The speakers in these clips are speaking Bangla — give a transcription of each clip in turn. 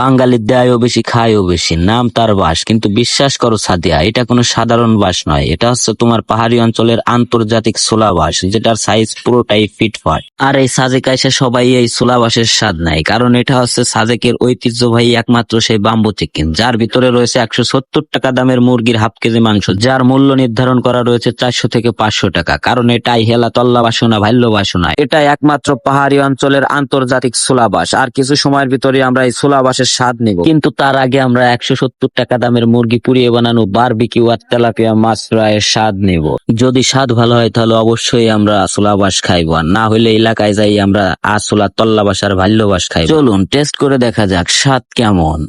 বাঙালির দেয়ও বেশি, খায়ও বেশি। নাম তার বাস। কিন্তু বিশ্বাস করো সাদিয়া, এটা কোনো সাধারণ বাস নয়। এটা হচ্ছে তোমার পাহাড়ি অঞ্চলের আন্তর্জাতিক সোলা বাস যেটার সাইজ পুরোটাই ফিট ফাট আর এই সাজেক আইসা সবাই এই সোলা বাসের স্বাদ নেয়। কারণ এটা হচ্ছে সাজেকের ঐতিহ্যবাহী একমাত্র সেই বাম্বু চিকেন যার ভিতরে রয়েছে একশো সত্তর টাকা দামের মুরগির হাফ কেজি মাংস, যার মূল্য নির্ধারণ করা রয়েছে চারশো থেকে পাঁচশো টাকা। কারণ এটাই হেলা তল্লা বাসনা, ভাল্য বাসনা। এটা একমাত্র পাহাড়ি অঞ্চলের আন্তর্জাতিক সোলাবাস আর কিছু সময়ের ভিতরে আমরা এই সোলাবাসের স্বাদ নিব। কিন্তু তার আগে আমরা একশো সত্তর টাকা দামের মুরগি পুড়িয়ে বানানো বারবিকিউ আর তেলাপিয়া মাছ রায়ের স্বাদ নিব। যদি স্বাদ ভালো হয় তাহলে অবশ্যই আমরা সোলাবাস খাইব আর না হলে এলাকায় যাই আমরা আসলা তল্লাবাস আর ভাল্যবাস খাইব। চলুন টেস্ট করে দেখা যাক স্বাদ কেমন।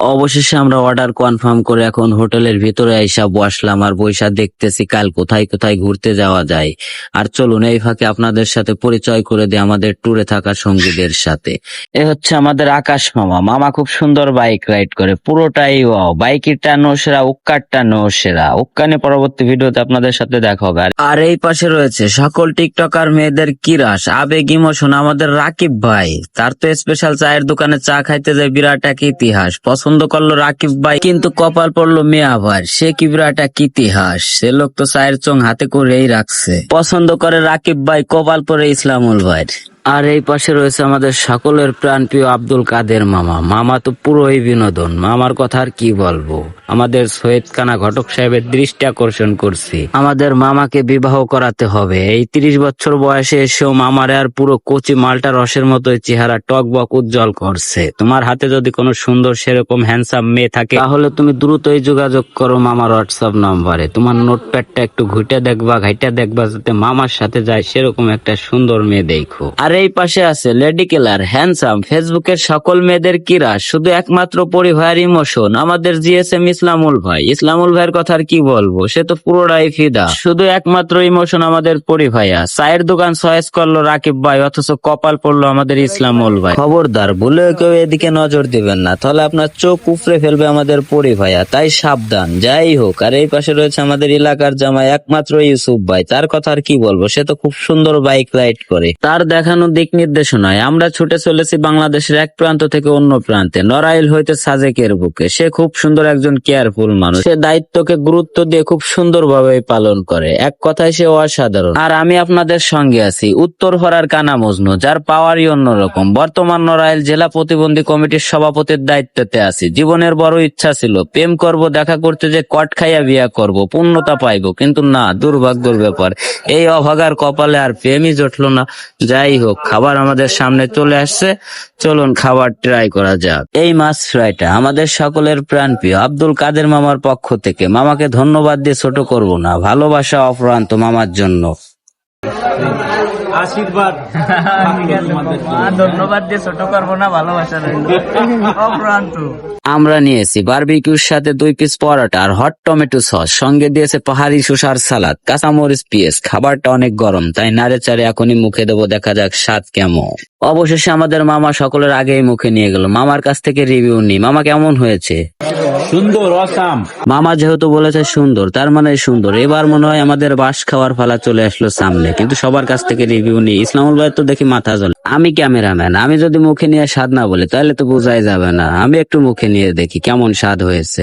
অবশেষে আমরা অর্ডার কনফার্ম করে এখন হোটেলের ভিতরে আইসা বসলাম আর বৈশা দেখতেছি কাল কোথায় কোথায় ঘুরতে যাওয়া যায়। আর চলুন এই ফাঁকে আপনাদের সাথে পরিচয় করে দিই আমাদের ট্যুরে থাকা সঙ্গীদের সাথে। এ হচ্ছে আমাদের আকাশ মামা। মামা খুব সুন্দর বাইক রাইড করে। পুরোটাই ও বাইকের টানো সেরা উক্কার টানো সেরা। উক্কানে পরবর্তী ভিডিওতে আপনাদের সাথে দেখা হবে। আর- এই পাশে রয়েছে সকল টিকটকার মেয়েদের কিরাস। আবেগ ইমোশন আমাদের রাকিব ভাই, তার তো স্পেশাল চায়ের দোকানে চা খাইতে যায়, বিরাট এক ইতিহাস। পছন্দ করল রাকিব ভাই, কিন্তু কপাল পড়ল মেয়া ভাই। সে কি বিরাটা কিতিহাস সে লোক তো চায়ের চং হাতে করেই রাখছে। পছন্দ করে রাকিব ভাই, কপাল পরে ইসলামুল ভাই আর এই পাশে রয়েছে আমাদের সকলের প্রাণপ্রিয় আব্দুল কাদের মামা। মামা তো পুরোই বিনোদন। মামার কথা আর কি বলব? আমাদের সৈয়দ কানা ঘটক সাহেবের দৃষ্টি আকর্ষণ করছি। আমাদের মামাকে বিবাহ করাতে হবে। এই তিরিশ বছর বয়সে এসেও মামারে আর পুরো কচি মালটা রসের মতো চেহারা টকবক উজ্জ্বল করছে। তোমার হাতে যদি কোনো সুন্দর সেরকম হ্যান্ডসাম মেয়ে থাকে, তাহলে তুমি দ্রুতই যোগাযোগ করো মামার হোয়াটসঅ্যাপ নাম্বারে। তোমার নোটপ্যাডটা একটু ঘুটে দেখবা, ঘাইটা দেখবা, যাতে মামার সাথে যায় সেরকম একটা সুন্দর মেয়ে দেখো। আর এই পাশে আছে লেডি কিলার, হ্যান্ডসাম, ফেসবুকের সকল মেয়েদের কিরা, শুধু একমাত্র পরিবারের ইমোশন, আমাদের জিএসএম ইসলামুল ভাই। ইসলামুল ভাইয়ের কথা কি বলব? সে তো পুরোটাই ফিদা। শুধু একমাত্র ইমোশন আমাদের পরিভাইয়া। চায়ের দোকান চয়েস করল রাকিব ভাই, অথচ কপাল পড়ল আমাদের ইসলামুল ভাই। খবরদার, ভুলে কেউ এদিকে নজর দিবেন না। তাহলে আপনার চোখ উপড়ে ফেলবে আমাদের পরিভাইয়া। তাই সাবধান, যাই হোক। আর এই পাশে রয়েছে আমাদের এলাকার জামাই, একমাত্র ইউসুফ ভাই। তার কথা আর কি বলব? সে তো খুব সুন্দর বাইক রাইড করে। তার দেখানো দিক নির্দেশনায় আমরা ছুটে চলেছি বাংলাদেশের এক প্রান্ত থেকে অন্য প্রান্তে। নড়াইল হইতে সাজেকের বুকে। সে খুব সুন্দর একজন কেয়ারফুল মানুষ। সে দায়িত্বকে গুরুত্ব দিয়ে খুব সুন্দরভাবে পালন করে। এক কথায় সে অসাধারণ। আর আমি আপনাদের সঙ্গে আছি। উত্তর ফরার কানা মজনু, যার পাওয়ারই অন্যরকম। বর্তমান নড়াইল জেলা প্রতিবন্ধী কমিটির সভাপতির দায়িত্বতে আছি। জীবনের বড় ইচ্ছা ছিল। প্রেম করব, দেখা করতে যে কট খাইয়া বিয়া করব, পূর্ণতা পাইবো। কিন্তু না, দুর্ভাগ্যের ব্যাপার। এই অভাগার কপালে আর প্রেমই জুটলো না। যাই হোক। খাবার আমাদের সামনে চলে আসছে। চলুন খাবার ট্রাই করা যাক। এই মাছ ফ্রাইটা আমাদের সকলের প্রাণ প্রিয়। আব্দুল কাদের মামার পক্ষ থেকে। মামাকে ধন্যবাদ দিয়ে ছোট করব না। ভালোবাসা অপ্রান্ত মামার জন্য। আশীর্বাদ ধন্যবাদ দিয়ে ছোট করব না ভালোবাসা রইল। অপ্রান্ত আমরা নিয়েছি বারবিকিউর সাথে দুই পিস পরোটা আর হট টমেটো সস সঙ্গে দিয়েছে পাহাড়ি শসার সালাদ কাঁচামরিচ পিস খাবারটা অনেক গরম তাই নাড়ে চারে এখনই মুখে দেবো দেখা যাক স্বাদ কেমন। অবশেষে আমাদের মামা সকলের আগেই মুখে নিয়ে গেল। মামার কাছ থেকে রিভিউ নি। মামা কেমন হয়েছে? সুন্দর অসাম মামা যেহেতু বলেছে সুন্দর, তার মানে সুন্দর। এবার মনে হয় আমাদের বাস খাওয়ার ফালা চলে আসলো সামনে। কিন্তু সবার কাছ থেকে রিভিউ নেই। ইসলামুল ভাই তো দেখি মাথা জ্বলে। আমি ক্যামেরাম্যান, আমি যদি মুখে নিয়ে স্বাদ না বলি, তাহলে তো বোঝাই যাবে না। আমি একটু মুখে নিয়ে দেখি কেমন স্বাদ হয়েছে।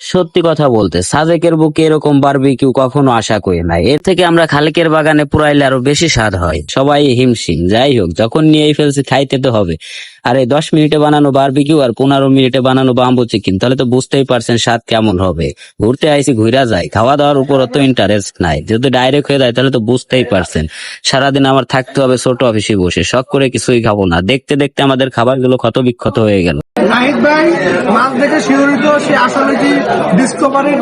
সত্যি কথা বলতে, সাজেকের বুকে এরকম বারবিকিউ কখনো আশা করি নাই। এর থেকে আমরা খালেকের বাগানে পুরাইলে আরও বেশি স্বাদ হয়। সবাই হিমশিম। যাই হোক, যখন নিয়েই ফেলছি, খাইতে তো হবে। আর এই দশ মিনিটে বানানো বারবিকিউ আর পনেরো মিনিটে বানানো বাম্বু চিকেন তাহলে তো বুঝতেই পারছেন স্বাদ কেমন হবে। ঘুরতে আইসি ঘুরা যায় খাওয়া দাওয়ার উপর অত ইন্টারেস্ট নাই। যদি ডাইরেক্ট হয়ে যায়, তাহলে তো বুঝতেই পারছেন। সারাদিন আমার থাকতে হবে ছোট অফিসে বসে। শখ করে কিছুই খাব না। দেখতে দেখতে আমাদের খাবারগুলো ক্ষত বিক্ষত হয়ে গেল। নাহিদ ভাই মাছ দেখে শিহরিত সে আসলে কি ডিসকভারির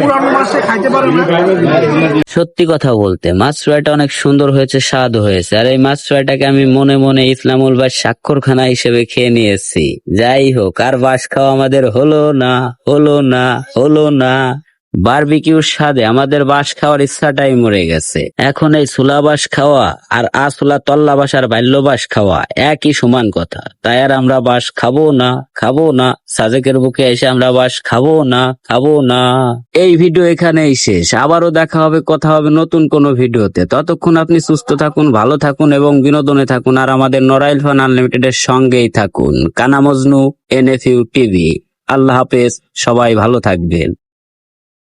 পুরানো মাছ সে খাইতে পারে সত্যি কথা বলতে মাছ ফ্রাইটা অনেক সুন্দর হয়েছে স্বাদ হয়েছে। আর এই মাছ ফ্রাইটাকে আমি মনে মনে ইসলামুল ভাই স্বাক্ষরখানা হিসেবে খেয়ে নিয়েছি। যাই হোক আর বাস খাওয়া আমাদের হলো না হলো না হলো না। বারবিকিউর স্বাদে আমাদের বাস খাওয়ার ইচ্ছাটাই মরে গেছে। এখন এই সুলাবাস খাওয়া আর আসুলা তল্লাবাস আর বাল্যবাস খাওয়া একই সমান কথা। তাই আর আমরা বাস খাব না খাব না। সাজেকের বুকে এসে আমরা বাস খাব না খাব না। এই ভিডিও এখানেই শেষ। আবারও দেখা হবে, কথা হবে নতুন কোনো ভিডিওতে। ততক্ষণ আপনি সুস্থ থাকুন, ভালো থাকুন এবং বিনোদনে থাকুন আর আমাদের নরাইল ফান আনলিমিটেডের সঙ্গেই থাকুন। কানা মজনু টিভি। আল্লাহ হাফেজ, সবাই ভালো থাকবেন।